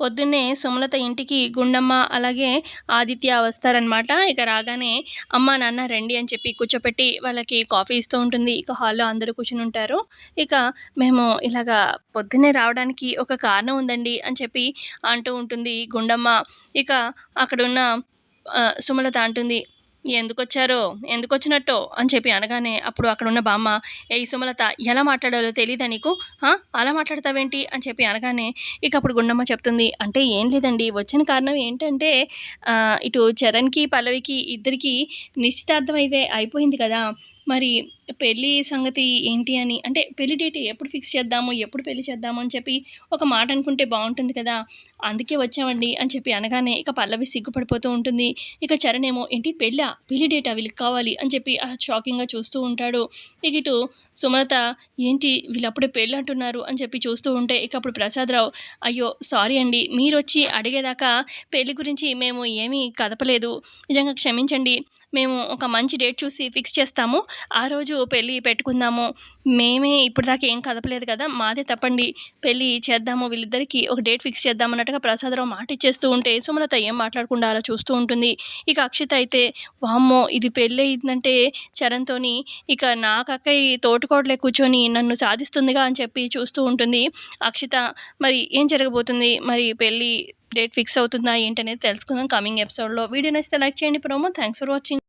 పొద్దున్నే సుమలత ఇంటికి గుండమ్మ అలాగే ఆదిత్య వస్తారనమాట ఇక రాగానే అమ్మ నాన్న రండి అని చెప్పి కూర్చోపెట్టి వాళ్ళకి కాఫీ ఇస్తూ ఉంటుంది. ఇక హాల్లో అందరూ కూర్చుని ఉంటారు. ఇక మేము ఇలాగా పొద్దున్నే రావడానికి ఒక కారణం ఉందండి అని చెప్పి అంటూ ఉంటుంది గుండమ్మ. ఇక అక్కడున్న సుమలత అంటుంది ఎందుకు వచ్చారో ఎందుకు వచ్చినట్టో అని చెప్పి అనగానే అప్పుడు అక్కడ ఉన్న బామ్మ ఏ సుమలత ఎలా మాట్లాడాలో తెలియదా నీకు? అలా మాట్లాడతావేంటి? అని చెప్పి అనగానే ఇక అప్పుడు గుండమ్మ చెప్తుంది అంటే ఏం లేదండి వచ్చిన కారణం ఏంటంటే ఇటు చరణ్కి పల్లవికి ఇద్దరికి నిశ్చితార్థం అయితే అయిపోయింది కదా మరి పెళ్ళి సంగతి ఏంటి అని అంటే పెళ్ళి డేట్ ఎప్పుడు ఫిక్స్ చేద్దాము ఎప్పుడు పెళ్ళి చేద్దాము అని చెప్పి ఒక మాట అనుకుంటే బాగుంటుంది కదా. అందుకే వచ్చామండి అని చెప్పి అనగానే ఇక పల్లవి సిగ్గుపడిపోతూ ఉంటుంది. ఇక చరణ్ ఏమో ఏంటి పెళ్ళా? పెళ్ళి డేటా వీళ్ళకి కావాలి? అని చెప్పి అలా షాకింగ్గా చూస్తూ ఉంటాడు. ఇక ఇటు సుమలత ఏంటి వీళ్ళు అప్పుడే పెళ్ళి అంటున్నారు? అని చెప్పి చూస్తూ ఉంటే ఇక అప్పుడు ప్రసాదరావు అయ్యో సారీ అండి. మీరు వచ్చి అడిగేదాకా పెళ్ళి గురించి మేము ఏమీ కదపలేదు. నిజంగా క్షమించండి. మేము ఒక మంచి డేట్ చూసి ఫిక్స్ చేస్తాము. ఆ రోజు పెళ్ళి పెట్టుకుందాము. మేమే ఇప్పుడు దాకా ఏం కదపలేదు కదా మాదే తప్పండి. పెళ్ళి చేద్దాము వీళ్ళిద్దరికి ఒక డేట్ ఫిక్స్ చేద్దాం అన్నట్టుగా ప్రసాదరావు మాట ఇచ్చేస్తూ ఉంటే సుమలత ఏం మాట్లాడకుండా అలా చూస్తూ ఉంటుంది. ఇక అక్షిత అయితే వామ్మో ఇది పెళ్ళి అయిందంటే చరణ్తోని ఇక నాకక్కయ్య తోటకోటలే కూర్చొని నన్ను సాధిస్తుందిగా అని చెప్పి చూస్తూ ఉంటుంది అక్షిత. మరి ఏం జరగబోతుంది? మరి పెళ్ళి డేట్ ఫిక్స్ అవుతుందా ఏంటనేది తెలుసుకుందాం. కమింగ్ ఎపిసోడ్లో. వీడియో నచ్చితే లైక్ చేయండి ప్రోమో. Thanks for watching.